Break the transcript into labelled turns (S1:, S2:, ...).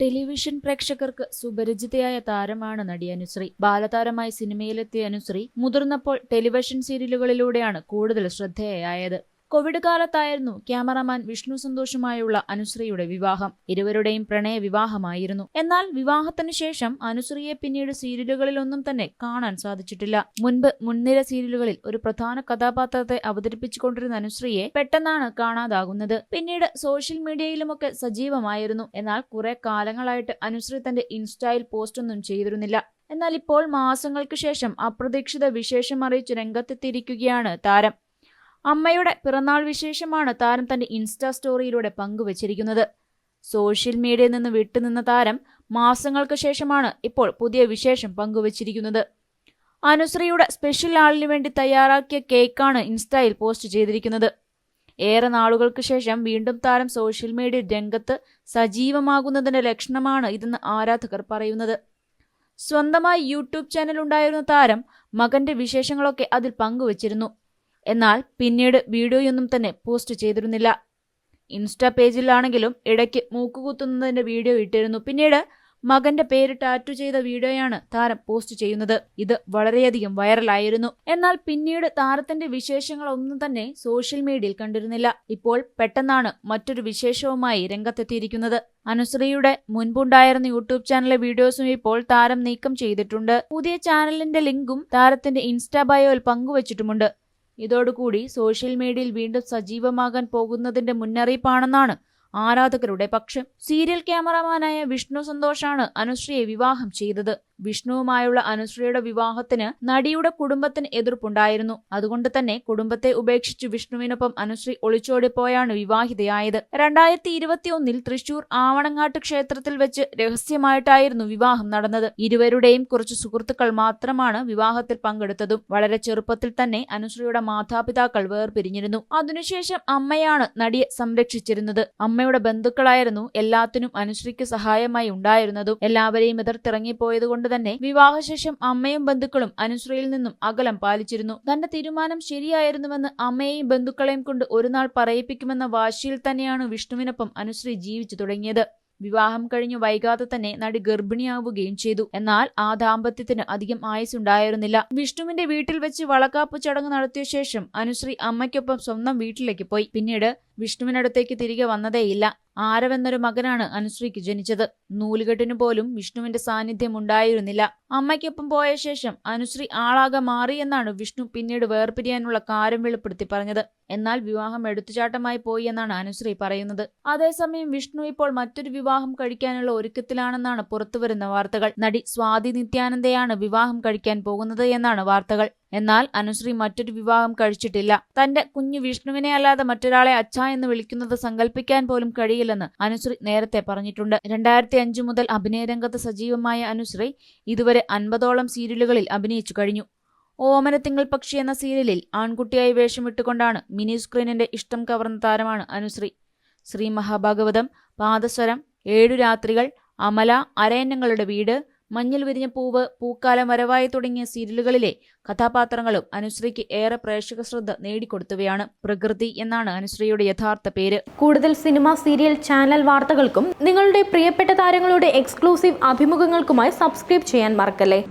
S1: Television പ്രേക്ഷകർക്ക് സുപരിചിതയായ താരമാണ് നടി അനുശ്രീ. ബാലതാരമായി സിനിമയിലെത്തിയ അനുശ്രീ മുതിർന്നപ്പോൾ ടെലിവിഷൻ സീരിയലുകളിലൂടെയാണ് കൂടുതൽ ശ്രദ്ധേയയായത് കോവിഡ് കാലത്തായിരുന്നു ക്യാമറമാൻ വിഷ്ണു സന്തോഷുമായുള്ള അനുശ്രീയുടെ വിവാഹം. ഇരുവരുടെയും പ്രണയ വിവാഹമായിരുന്നു. എന്നാൽ വിവാഹത്തിന് ശേഷം അനുശ്രീയെ പിന്നീട് സീരിയലുകളിലൊന്നും തന്നെ കാണാൻ സാധിച്ചിട്ടില്ല. മുൻപ് മുൻനിര സീരിയലുകളിൽ ഒരു പ്രധാന കഥാപാത്രത്തെ അവതരിപ്പിച്ചുകൊണ്ടിരുന്ന അനുശ്രീയെ പെട്ടെന്നാണ് കാണാതാകുന്നത്. പിന്നീട് സോഷ്യൽ മീഡിയയിലുമൊക്കെ സജീവമായിരുന്നു. എന്നാൽ കുറെ കാലങ്ങളായിട്ട് അനുശ്രീ തന്റെ ഇൻസ്റ്റയിൽ പോസ്റ്റൊന്നും ചെയ്തിരുന്നില്ല. എന്നാൽ ഇപ്പോൾ മാസങ്ങൾക്ക് ശേഷം അപ്രതീക്ഷിത വിശേഷം അറിയിച്ച് രംഗത്തെത്തിയിരിക്കുകയാണ് താരം. അമ്മയുടെ പിറന്നാൾ വിശേഷമാണ് താരം തന്റെ ഇൻസ്റ്റാ സ്റ്റോറിയിലൂടെ പങ്കുവച്ചിരിക്കുന്നത്. സോഷ്യൽ മീഡിയയിൽ നിന്ന് വിട്ടുനിന്ന താരം മാസങ്ങൾക്ക് ശേഷമാണ് ഇപ്പോൾ പുതിയ വിശേഷം പങ്കുവച്ചിരിക്കുന്നത്. അനുശ്രീയുടെ സ്പെഷ്യൽ ആളിനു വേണ്ടി തയ്യാറാക്കിയ കേക്കാണ് ഇൻസ്റ്റയിൽ പോസ്റ്റ് ചെയ്തിരിക്കുന്നത്. ഏറെ നാളുകൾക്ക് ശേഷം വീണ്ടും താരം സോഷ്യൽ മീഡിയ രംഗത്ത് സജീവമാകുന്നതിന്റെ ലക്ഷണമാണ് ഇതെന്ന് ആരാധകർ പറയുന്നത്. സ്വന്തമായി യൂട്യൂബ് ചാനൽ ഉണ്ടായിരുന്ന താരം മകന്റെ വിശേഷങ്ങളൊക്കെ അതിൽ പങ്കുവച്ചിരുന്നു. എന്നാൽ പിന്നീട് വീഡിയോയൊന്നും തന്നെ പോസ്റ്റ് ചെയ്തിരുന്നില്ല. ഇൻസ്റ്റാ പേജിലാണെങ്കിലും ഇടയ്ക്ക് മൂക്കുകുത്തുന്നതിന്റെ വീഡിയോ ഇട്ടിരുന്നു. പിന്നീട് മകന്റെ പേര് ടാറ്റു ചെയ്ത വീഡിയോയാണ് താരം പോസ്റ്റ് ചെയ്യുന്നത്. ഇത് വളരെയധികം വൈറലായിരുന്നു. എന്നാൽ പിന്നീട് താരത്തിന്റെ വിശേഷങ്ങളൊന്നും തന്നെ സോഷ്യൽ മീഡിയയിൽ കണ്ടിരുന്നില്ല. ഇപ്പോൾ പെട്ടെന്നാണ് മറ്റൊരു വിശേഷവുമായി രംഗത്തെത്തിയിരിക്കുന്നത്. അനുശ്രീയുടെ മുൻപുണ്ടായിരുന്ന യൂട്യൂബ് ചാനലിലെ വീഡിയോസും ഇപ്പോൾ താരം നീക്കം ചെയ്തിട്ടുണ്ട്. പുതിയ ചാനലിന്റെ ലിങ്കും താരത്തിന്റെ ഇൻസ്റ്റാ ബയോയിൽ പങ്കുവച്ചിട്ടുമുണ്ട്. ഇതോടുകൂടി സോഷ്യൽ മീഡിയയിൽ വീണ്ടും സജീവമാകാൻ പോകുന്നതിന്റെ മുന്നറിയിപ്പാണെന്നാണ് ആരാധകരുടെ പക്ഷം. സീരിയൽ ക്യാമറമാനായ വിഷ്ണു സന്തോഷാണ് അനുശ്രീയെ വിവാഹം ചെയ്തത്. വിഷ്ണുവുമായുള്ള അനുശ്രീയുടെ വിവാഹത്തിന് നടിയുടെ കുടുംബത്തിന് എതിർപ്പുണ്ടായിരുന്നു. അതുകൊണ്ട് തന്നെ കുടുംബത്തെ ഉപേക്ഷിച്ച് വിഷ്ണുവിനൊപ്പം അനുശ്രീ ഒളിച്ചോടിപ്പോയാണ് വിവാഹിതയായത്. രണ്ടായിരത്തി ഇരുപത്തിയൊന്നിൽ തൃശൂർ ആവണങ്ങാട്ട് ക്ഷേത്രത്തിൽ വെച്ച് രഹസ്യമായിട്ടായിരുന്നു വിവാഹം നടന്നത്. ഇരുവരുടെയും കുറച്ച് സുഹൃത്തുക്കൾ മാത്രമാണ് വിവാഹത്തിൽ പങ്കെടുത്തതും. വളരെ ചെറുപ്പത്തിൽ തന്നെ അനുശ്രീയുടെ മാതാപിതാക്കൾ വേർപിരിഞ്ഞിരുന്നു. അതിനുശേഷം അമ്മയാണ് നടിയെ സംരക്ഷിച്ചിരുന്നത്. അമ്മയുടെ ബന്ധുക്കളായിരുന്നു എല്ലാത്തിനും അനുശ്രീക്ക് സഹായമായി ഉണ്ടായിരുന്നതും. എല്ലാവരെയും എതിർത്തിറങ്ങിപ്പോയത് കൊണ്ട് തന്നെ വിവാഹശേഷം അമ്മയും ബന്ധുക്കളും അനുശ്രീയിൽ നിന്നും അകലം പാലിച്ചിരുന്നു. തന്റെ തീരുമാനം ശരിയായിരുന്നുവെന്ന് അമ്മയെയും ബന്ധുക്കളെയും കൊണ്ട് ഒരുനാൾ പറയിപ്പിക്കുമെന്ന വാശിയിൽ തന്നെയാണ് വിഷ്ണുവിനൊപ്പം അനുശ്രീ ജീവിച്ചു തുടങ്ങിയത്. വിവാഹം കഴിഞ്ഞു വൈകാതെ തന്നെ നടി ഗർഭിണിയാവുകയും ചെയ്തു. എന്നാൽ ആ ദാമ്പത്യത്തിന് അധികം ആയുസുണ്ടായിരുന്നില്ല വിഷ്ണുവിന്റെ വീട്ടിൽ വെച്ച് വളക്കാപ്പ് ചടങ്ങ് നടത്തിയ ശേഷം അനുശ്രീ അമ്മയ്ക്കൊപ്പം സ്വന്തം വീട്ടിലേക്ക് പോയി. പിന്നീട് വിഷ്ണുവിനടുത്തേക്ക് തിരികെ വന്നതേയില്ല. ആരവെന്നൊരു മകനാണ് അനുശ്രീക്ക് ജനിച്ചത്. നൂലുകെട്ടിനു പോലും വിഷ്ണുവിന്റെ സാന്നിധ്യം ഉണ്ടായിരുന്നില്ല. അമ്മയ്ക്കൊപ്പം പോയ ശേഷം അനുശ്രീ ആളാകെ മാറിയെന്നാണ് വിഷ്ണു പിന്നീട് വേർപിരിയാനുള്ള കാര്യം വെളിപ്പെടുത്തി പറഞ്ഞത്. എന്നാൽ വിവാഹം എടുത്തുചാട്ടമായി പോയി എന്നാണ് അനുശ്രീ പറയുന്നത്. അതേസമയം വിഷ്ണു ഇപ്പോൾ മറ്റൊരു വിവാഹം കഴിക്കാനുള്ള ഒരുക്കത്തിലാണെന്നാണ് പുറത്തുവരുന്ന വാർത്തകൾ. നടി സ്വാതി നിത്യാനന്ദയാണ് വിവാഹം കഴിക്കാൻ പോകുന്നത് എന്നാണ് വാർത്തകൾ. എന്നാൽ അനുശ്രീ മറ്റൊരു വിവാഹം കഴിച്ചിട്ടില്ല. തന്റെ കുഞ്ഞു വിഷ്ണുവിനെ അല്ലാതെ മറ്റൊരാളെ അച്ഛ എന്ന് വിളിക്കുന്നത് സങ്കല്പിക്കാൻ പോലും കഴിയില്ലെന്ന് അനുശ്രീ നേരത്തെ പറഞ്ഞിട്ടുണ്ട്. രണ്ടായിരത്തി അഞ്ചു മുതൽ അഭിനയരംഗത്ത് സജീവമായ അനുശ്രീ ഇതുവരെ അൻപതോളം സീരിയലുകളിൽ അഭിനയിച്ചു കഴിഞ്ഞു. ഓമനത്തിങ്കൾ പക്ഷി എന്ന സീരിയലിൽ ആൺകുട്ടിയായി വേഷമിട്ടുകൊണ്ടാണ് മിനി സ്ക്രീനിന്റെ ഇഷ്ടം കവർന്ന താരമാണ് അനുശ്രീ. ശ്രീ മഹാഭാഗവതം പാദസ്വരം ഏഴു രാത്രികൾ അമല അരയന്നങ്ങളുടെ വീട് മഞ്ഞിൽ വിരിഞ്ഞ പൂവ് പൂക്കാലം വരവായി തുടങ്ങിയ സീരിയലുകളിലെ കഥാപാത്രങ്ങളും അനുശ്രീക്ക് ഏറെ പ്രേക്ഷക ശ്രദ്ധ നേടിക്കൊടുത്തവയാണ് പ്രകൃതി എന്നാണ് അനുശ്രീയുടെ യഥാർത്ഥ പേര്.
S2: കൂടുതൽ സിനിമ സീരിയൽ ചാനൽ വാർത്തകൾക്കും നിങ്ങളുടെ പ്രിയപ്പെട്ട താരങ്ങളുടെ എക്സ്ക്ലൂസീവ് അഭിമുഖങ്ങൾക്കുമായി സബ്സ്ക്രൈബ് ചെയ്യാൻ മറക്കല്ലേ?